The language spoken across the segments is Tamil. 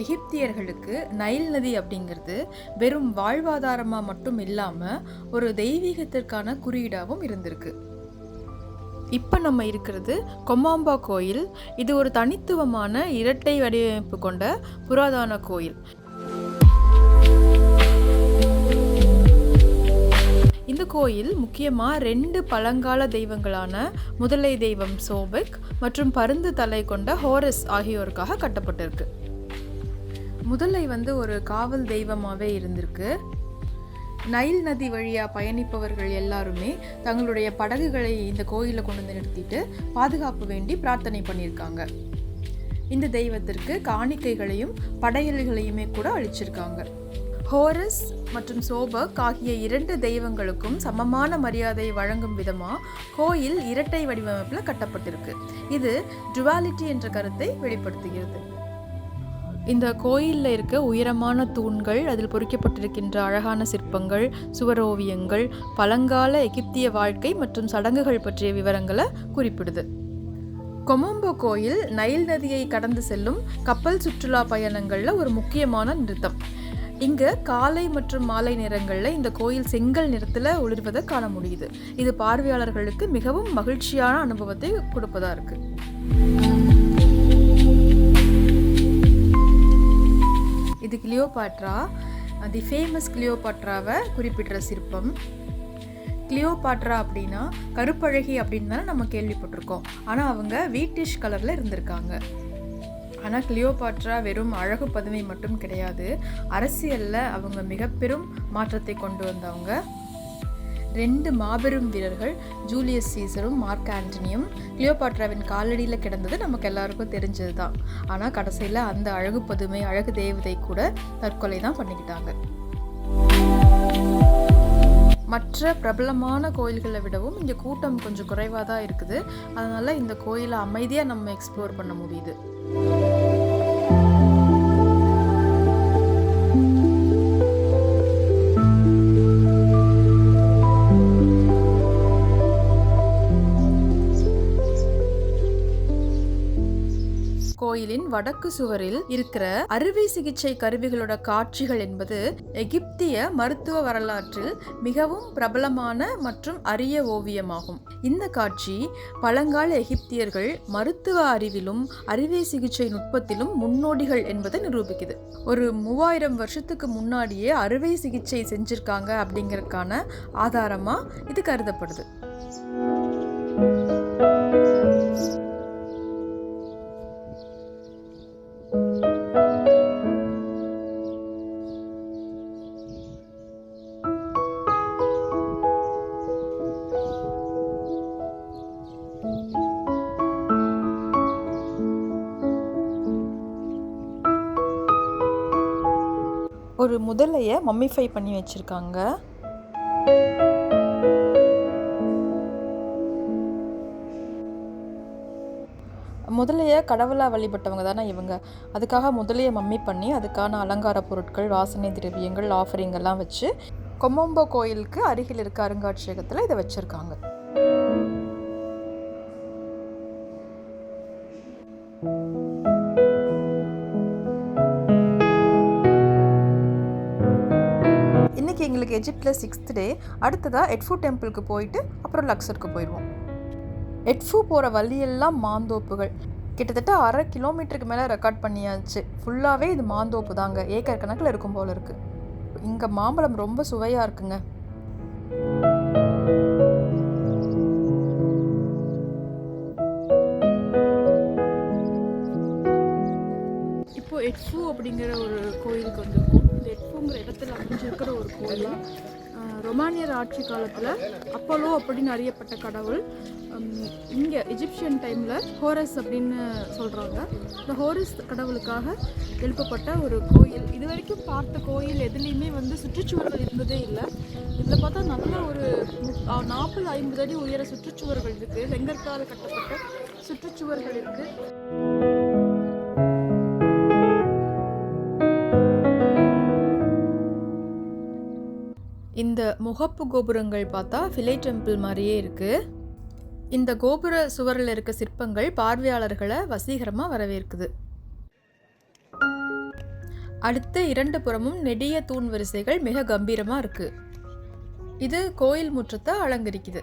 எகிப்தியர்களுக்கு நைல் நதி அப்படிங்கிறது வெறும் வாழ்வாதாரமாக மட்டும் இல்லாமல் ஒரு தெய்வீகத்திற்கான குறியீடாகவும் இருந்திருக்கு. இப்போ நம்ம இருக்கிறது கொமாம்பா கோயில். இது ஒரு தனித்துவமான இரட்டை வடிவமைப்பு கொண்ட புராதன கோயில். இந்த கோயில் முக்கியமாக ரெண்டு பழங்கால தெய்வங்களான முதலை தெய்வம் சோபெக் மற்றும் பருந்து தலை கொண்ட ஹோரஸ் ஆகியோருக்காக கட்டப்பட்டிருக்கு. முதலை வந்து ஒரு காவல் தெய்வமாகவே இருந்திருக்கு. நைல் நதி வழியாக பயணிப்பவர்கள் எல்லாருமே தங்களுடைய படகுகளை இந்த கோயிலில் கொண்டு வந்து நிறுத்திட்டு பாதுகாப்பு வேண்டி பிரார்த்தனை பண்ணியிருக்காங்க. இந்த தெய்வத்திற்கு காணிக்கைகளையும் படையல்களையுமே கூட அளிச்சிருக்காங்க. ஹோரஸ் மற்றும் சோபக் ஆகிய இரண்டு தெய்வங்களுக்கும் சமமான மரியாதை வழங்கும் விதமாக கோயில் இரட்டை வடிவமைப்பில் கட்டப்பட்டிருக்கு. இது டுவாலிட்டி என்ற கருத்தை வெளிப்படுத்துகிறது. இந்த கோயிலில் இருக்க உயரமான தூண்கள் அதில் பொறிக்கப்பட்டிருக்கின்ற அழகான சிற்பங்கள் சுவரோவியங்கள் பழங்கால எகிப்திய வாழ்க்கை மற்றும் சடங்குகள் பற்றிய விவரங்களை குறிப்பிடுது. கொமம்போ கோயில் நைல் நதியை கடந்து செல்லும் கப்பல் சுற்றுலா பயணங்களில் ஒரு முக்கியமான நிறுத்தம். இங்கே காலை மற்றும் மாலை நேரங்களில் இந்த கோயில் செங்கல் நிறத்தில் ஒளிர்வதை காண முடியுது. இது பார்வையாளர்களுக்கு மிகவும் மகிழ்ச்சியான அனுபவத்தை கொடுப்பதாக இருக்குது இது கிளியோபாட்ரா. தி ஃபேமஸ் கிளியோபாட்ராவை குறிப்பிடுற சிற்பம். கிளியோபாட்ரா அப்படின்னா கருப்பழகி அப்படின்னு தானே நம்ம கேள்விப்பட்டிருக்கோம். ஆனால் அவங்க வீட்டிஷ் கலரில் இருந்திருக்காங்க. ஆனால் கிளியோபாட்ரா வெறும் அழகு பதவி மட்டும் கிடையாது. அரசியலில் அவங்க மிக பெரும் மாற்றத்தை கொண்டு வந்தவங்க. ரெண்டு மாபெரும் வீரர்கள் ஜூலியஸ் சீசரும் மார்க் ஆண்டனியும் கிளியோபாட்ராவின் காலடியில் கிடந்தது நமக்கு எல்லாருக்கும் தெரிஞ்சது தான் ஆனால் கடைசியில் அந்த அழகு பதுமை அழகு தேவதை கூட தற்கொலை தான் பண்ணிக்கிட்டாங்க. மற்ற பிரபலமான கோயில்களை விடவும் இங்கே கூட்டம் கொஞ்சம் குறைவாக தான் இருக்குது. அதனால் இந்த கோயிலை அமைதியாக நம்ம எக்ஸ்ப்ளோர் பண்ண முடியுது. கோயிலின் வடக்கு சுவரில் இருக்கிற அறுவை சிகிச்சை கருவிகளோட காட்சிகள் என்பது எகிப்திய மருத்துவ வரலாற்றில் மிகவும் பிரபலமான மற்றும் அரிய ஓவியமாகும். இந்த காட்சி பழங்கால எகிப்தியர்கள் மருத்துவ அறிவிலும் அறுவை சிகிச்சை நுட்பத்திலும் முன்னோடிகள் என்பதை நிரூபிக்குது. ஒரு மூவாயிரம் வருஷத்துக்கு முன்னாடியே அறுவை சிகிச்சை செஞ்சிருக்காங்க அப்படிங்கறதுக்கான ஆதாரமா இது கருதப்படுது. மம்மிஃபை பண்ணி வச்சுருக்காங்க. முதலையே கடவுளாக வழிபட்டவங்க தானே இவங்க. அதுக்காக முதலையை மம்மி பண்ணி அதுக்கான அலங்கார பொருட்கள் வாசனை திரவியங்கள் ஆஃபரிங்கெல்லாம் வச்சு கொம்பொம்போ கோயிலுக்கு அருகில் இருக்க அருங்காட்சியகத்தில் இதை வச்சுருக்காங்க. இன்னைக்கு எங்களுக்கு எஜிப்டில் சிக்ஸ்த் டே அடுத்ததாக எட்ஃபு டெம்பிளுக்கு போயிட்டு அப்புறம் லக்ஸருக்கு போயிடுவோம். எட்ஃபு போகிற வழியெல்லாம் மாந்தோப்புகள். கிட்டத்தட்ட அரை கிலோமீட்டருக்கு மேலே ரெக்கார்ட் பண்ணியாச்சு. ஃபுல்லாகவே இது மாந்தோப்பு தாங்க. ஏக்கர் கணக்கில் இருக்கும் போல இருக்கு. இங்கே மாம்பழம் ரொம்ப சுவையாக இருக்குங்க. இப்போ எட்ஃபு அப்படிங்கிற ஒரு கோயிலுக்கு வந்திருக்கோம். இந்த இடத்துல அமைஞ்சிருக்கிற ஒரு கோயில்? ரொமானியர் ஆட்சி காலத்தில் அப்போலோ அப்படின்னு அறியப்பட்ட கடவுள் இங்கே இஜிப்சியன் டைமில் ஹோரஸ் அப்படின்னு சொல்கிறாங்க இந்த ஹோரஸ் கடவுளுக்காக எழுப்பப்பட்ட ஒரு கோயில். இது வரைக்கும் பார்த்த கோயில் எதுலேயுமே வந்து சுற்றுச்சுவர்கள் இருந்ததே இல்லை. இதில் பார்த்தா நல்ல ஒரு நாற்பது ஐம்பது அடி உயர சுற்றுச்சுவர்கள் இருக்குது செங்கற்கால கட்டப்பட்ட சுற்றுச்சுவர்கள் இருக்குது இந்த முகப்பு கோபுரங்கள் பார்த்தா ஃபிலை டெம்பிள் மாதிரியே இருக்குது இந்த கோபுர சுவரில் இருக்க சிற்பங்கள் பார்வையாளர்களை வசீகரமாக வரவேற்குது. அடுத்த இரண்டு புறமும் நெடிய தூண் வரிசைகள் மிக கம்பீரமாக இருக்குது இது கோயில் முற்றத்தை அலங்கரிக்குது.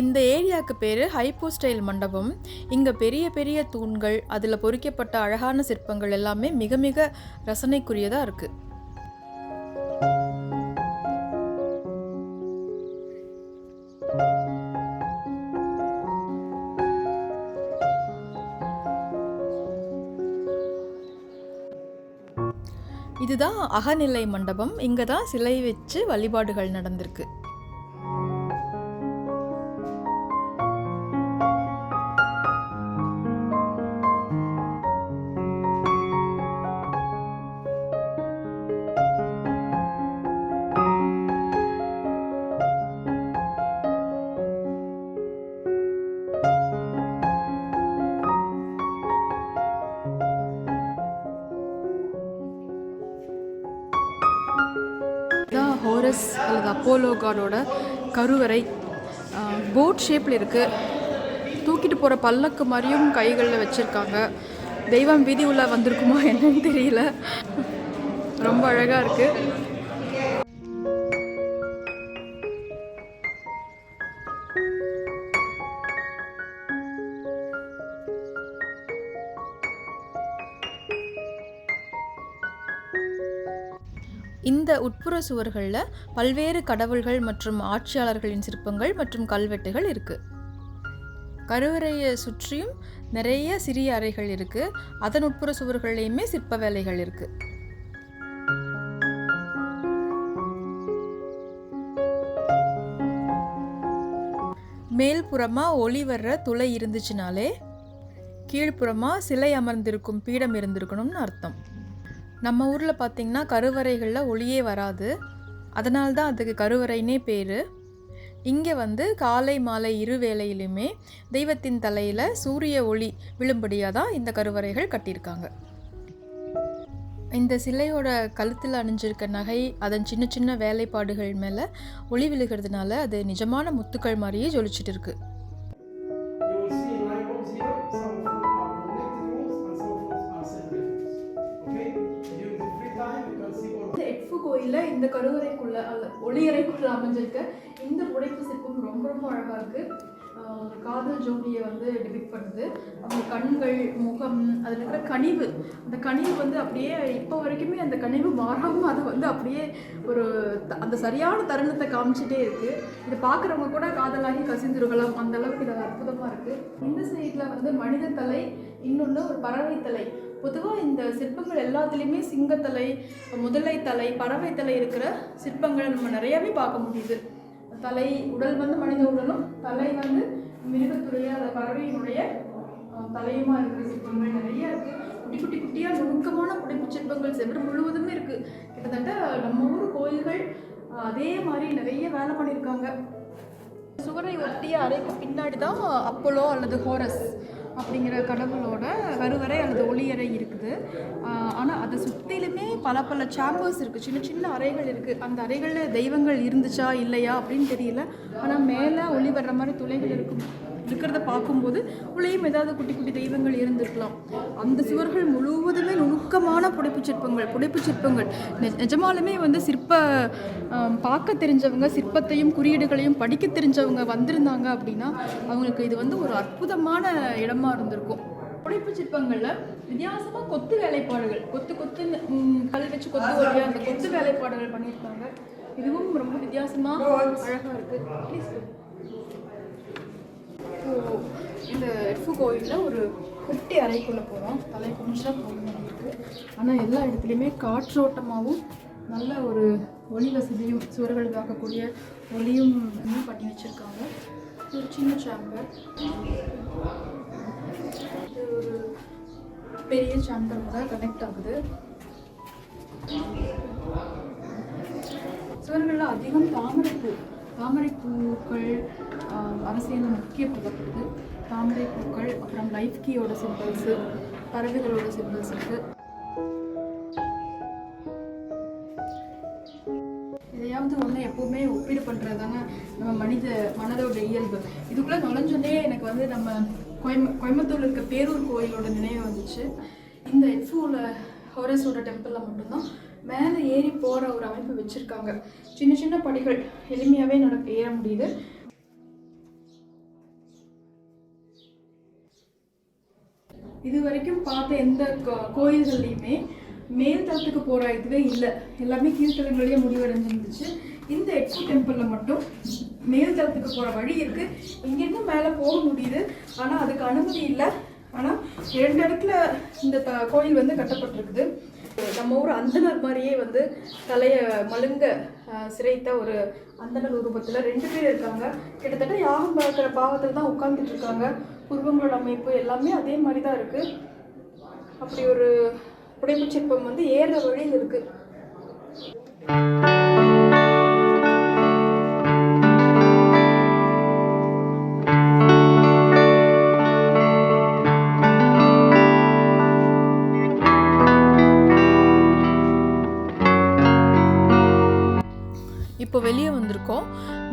இந்த ஏரியாவுக்கு பேர் ஹைப்போ ஸ்டைல் மண்டபம். இங்கே பெரிய பெரிய தூண்கள் அதில் பொறிக்கப்பட்ட அழகான சிற்பங்கள் எல்லாமே மிக மிக ரசனைக்குரியதாக இருக்குது இதுதான் அகநிலை மண்டபம். இங்கே தான் சிலை வச்சு வழிபாடுகள் நடந்திருக்கு. ஹோரஸ் அப்போலோ காடோட கருவறை போட் ஷேப்பில் இருக்குது தூக்கிட்டு போகிற பல்லக்கு மாதிரியும் கைகளில் வச்சுருக்காங்க. தெய்வம் வீதி உள்ள வந்திருக்குமா என்னன்னு தெரியல. ரொம்ப அழகாக இருக்குது இந்த உட்புற சுவர்களில் பல்வேறு கடவுள்கள் மற்றும் ஆட்சியாளர்களின் சிற்பங்கள் மற்றும் கல்வெட்டுகள் இருக்கு. கருவறையை சுற்றியும் நிறைய சிறிய அறைகள் இருக்கு. அதன் உட்புற சுவர்கள்லேயுமே சிற்ப வேலைகள் இருக்கு. மேல்புறமா ஒளி வர்ற துளை இருந்துச்சுனாலே கீழ்ப்புறமா சிலை அமர்ந்திருக்கும் பீடம் இருந்திருக்கணும்னு அர்த்தம். நம்ம ஊரில் பார்த்திங்கன்னா கருவறைகளில் ஒளியே வராது. அதனால்தான் அதுக்கு கருவறைனே பேர். இங்கே வந்து காலை மாலை இரு வேளையிலுமே தெய்வத்தின் தலையில் சூரிய ஒளி விழும்படியாக தான் இந்த கருவறைகள் கட்டியிருக்காங்க. இந்த சிலையோட கழுத்தில் அணிஞ்சிருக்க நகை அதன் சின்ன சின்ன வேலைப்பாடுகள் மேலே ஒளி விழுகிறதுனால அது நிஜமான முத்துக்கள் மாதிரியே ஜொலிச்சிட்டு இருக்குது இந்த கருவறைக்குள்ள அல்ல ஒளியறைக்குள்ள அமைஞ்சிருக்க இந்த உடைப்பு சிற்பம் ரொம்ப ரொம்ப அழகாக இருக்குது ஒரு காதல் ஜோடியை வந்து டிபிக் பண்ணுது. அவங்க கண்கள் முகம் அதில் இருக்கிற கனிவு. அந்த கனிவு வந்து அப்படியே இப்போ வரைக்குமே அந்த கனிவு மாறாமல் அதை வந்து அப்படியே ஒரு த- அந்த சரியான தருணத்தை காமிச்சிட்டே இருக்குது இதை பார்க்குறவங்க கூட காதலாகி கசிந்துருகலாம். அந்த அளவுக்கு இது அற்புதமாக இருக்குது இந்த சைடில் வந்து மனித தலை இன்னொன்று ஒரு பறவை தலை பொதுவாக இந்த சிற்பங்கள் எல்லாத்துலேயுமே சிங்கத்தலை முதலை தலை பறவை தலை இருக்கிற சிற்பங்களை நம்ம நிறையாவே பார்க்க முடியுது. தலை உடல் வந்து மனித உடலும் தலை வந்து மிருகத்துடைய அந்த பறவையினுடைய தலையுமா இருக்கிற சிற்பங்கள் நிறைய இருக்குது குட்டி குட்டி குட்டியாக நுணுக்கமான புடைப்பு சிற்பங்கள் செவ்வறு முழுவதுமே இருக்குது கிட்டத்தட்ட நம்ம ஊர் கோயில்கள் அதே மாதிரி நிறைய வேலை பண்ணியிருக்காங்க. சுவரை ஒட்டிய அறைக்கு பின்னாடி தான் அப்போலோ அல்லது ஹோரஸ். அப்படிங்கிற கடவுளோட கருவறை அல்லது ஒளியறை இருக்குது. ஆனால் அதை சுற்றிலுமே பல பல சாம்பர்ஸ் இருக்குது சின்ன சின்ன அறைகள் இருக்குது அந்த அறைகளில் தெய்வங்கள் இருந்துச்சா இல்லையா அப்படின்னு தெரியல. ஆனால் மேலே ஒளி வர்ற மாதிரி துளைகள் இருக்கும். இருக்கிறத பார்க்கும்போது உள்ளேயும் ஏதாவது குட்டி குட்டி தெய்வங்கள் இருந்திருக்கலாம். அந்த சுவர்கள் முழுவதுமே நுணுக்கமான புடைப்புச் சிற்பங்கள் புடைப்புச் சிற்பங்கள். நெ- நிஜமாலுமே வந்து சிற்ப பார்க்க தெரிஞ்சவங்க சிற்பத்தையும் குறியீடுகளையும் படிக்க தெரிஞ்சவங்க வந்திருந்தாங்க அப்படின்னா அவங்களுக்கு இது வந்து ஒரு அற்புதமான இடமா இருந்திருக்கும். புடைப்புச் சிற்பங்களில் வித்தியாசமாக கொத்து வேலைப்பாடுகள் கொத்து கொத்து கல் வச்சு கொத்து வழியாக அந்த கொத்து வேலைப்பாடுகள் பண்ணியிருக்காங்க. இதுவும் ரொம்ப வித்தியாசமாக அழகாக இருக்குது ப்ளீஸ் இப்போ இந்த எஃப்ஓ கோயிலில் ஒரு குட்டி அறைக்குள்ளே போகிறோம் தலை கொஞ்சம் போகணும் இருக்கு ஆனால் எல்லா இடத்துலையுமே காற்றோட்டமாகவும் நல்ல ஒரு ஒளி வசதியும் சுவர்கள் ஆகக்கூடிய ஒளியும் இன்னும் பண்ணி வச்சுருக்காங்க. ஒரு சின்ன சேம்பர் இது ஒரு பெரிய தான் கனெக்ட் ஆகுது. சுவர்களில் அதிகம் தாமரைப்பூ தாமரைப்பூக்கள் ஆஹ், அரசியலில் முக்கியப்படுத்தப்படுது தாமரைப்பூக்கள் அப்புறம் லைஃப் கீயோட சிம்பிள்ஸு பறவைகளோட சிம்பிள்ஸ் இருக்கு. எதையாவது ஒன்று எப்போவுமே ஒப்பீடு பண்ணுறது தானே நம்ம மனித மனதோட இயல்பு. இதுக்குள்ளே நுழைஞ்சோடனே எனக்கு வந்து நம்ம கோயம்பு கோயம்புத்தூர்ல இருக்க பேரூர் கோயிலோட நினைவு வந்துச்சு. இந்த எஃப்ஓவில் ஹோரஸோட டெம்பிளில் மட்டும்தான் மேலே ஏறி போகிற ஒரு அமைப்பு வச்சுருக்காங்க. சின்ன சின்ன படிகள். எளிமையாகவே நடக்க ஏற முடியுது. இது வரைக்கும் பார்த்த எந்த கோ- கோயில்கள்லையுமே மேல் தளத்துக்கு போகிற இதுவே இல்லை. எல்லாமே கீழ்த்தளங்களிலேயே முடிவடைஞ்சிருந்துச்சு. இந்த எட்ஸு டெம்பிளில் மட்டும் மேல் தளத்துக்கு போகிற வழி இருக்குது இங்கேருந்து மேலே போக முடியுது. ஆனால் அதுக்கு அனுமதி இல்லை. ஆனால் இரண்டு இடத்துல இந்த த கோயில் வந்து கட்டப்பட்டிருக்குது. நம்ம ஊர் அந்தனர் மாதிரியே வந்து தலையை மழுங்க சிறைத்த சிரைத்த ஒரு அந்தனர் உருவத்தில் ரெண்டு பேர் இருக்காங்க. கிட்டத்தட்ட யாகம் பார்க்குற பாவத்தில் தான் உட்காந்துட்டு இருக்காங்க. உருவங்களோட அமைப்பு எல்லாமே அதே மாதிரி தான் இருக்குது அப்படி ஒரு புடைப்புச் சிற்பம் வந்து ஏற வழியில் இருக்குது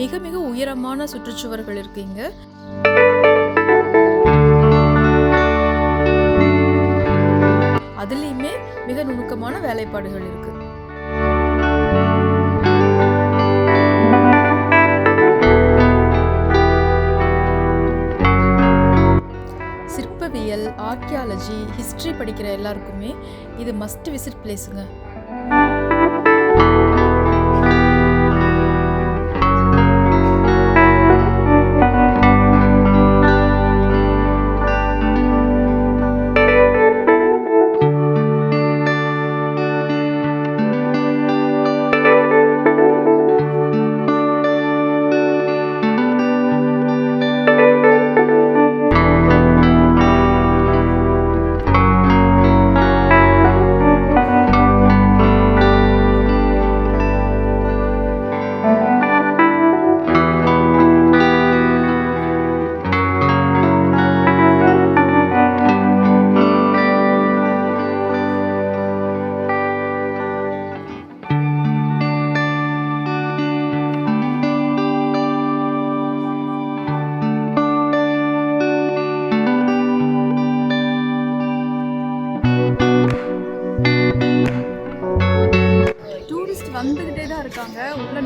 மிக மிக உயரமான சுற்றுச்சுவர்கள் இருக்குங்க. அதுலேயுமே மிக நுணுக்கமான வேலைப்பாடுகள் இருக்கு. சிற்பவியல் ஆர்கியாலஜி ஹிஸ்ட்ரி படிக்கிற எல்லாருக்குமே இது மஸ்ட் விசிட் பிளேஸுங்க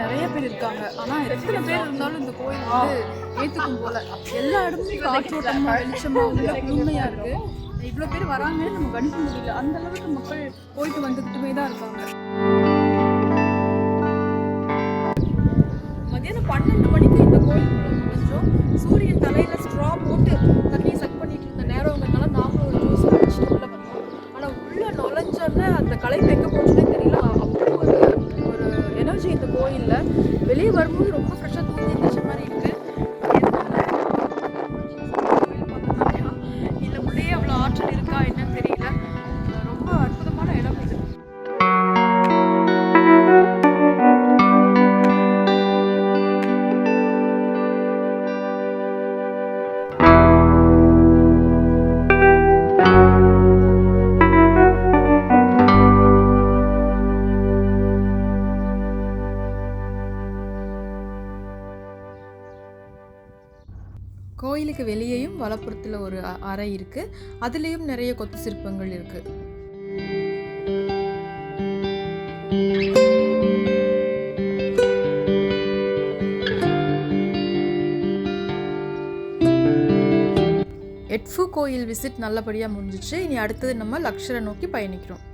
நிறைய பேர் இருக்காங்க. ஆனால் எத்தனை பேர் இருந்தாலும் இந்த கோயில் வந்து ஏற்றுக்கும் போல. எல்லா இடமும் காற்றோட்டமாக வெளிச்சமாக உள்ள உண்மையாக இருக்குது இவ்வளோ பேர் வராங்கன்னு நம்ம கணிக்க முடியல. அந்த அளவுக்கு மக்கள் போயிட்டு வந்துக்கிட்டுமே தான் இருக்காங்க. மதியானம் பன்னெண்டு மணிக்கு இந்த கோயில் நுழைஞ்சோம் சூரியன் தலையில் ஸ்ட்ரா போட்டு வெளியே வரும்போது ரொம்ப ஃப்ரெஷ்ஷாக கோயிலுக்கு வெளியேயும் வலப்புறத்தில் ஒரு அறை இருக்கு. அதுலேயும் நிறைய கொத்து சிற்பங்கள் இருக்கு. எட்ஃபு கோயில் விசிட் நல்லபடியாக முடிஞ்சிச்சு. இனி அடுத்தது நம்ம லக்ஷரை நோக்கி பயணிக்கிறோம்.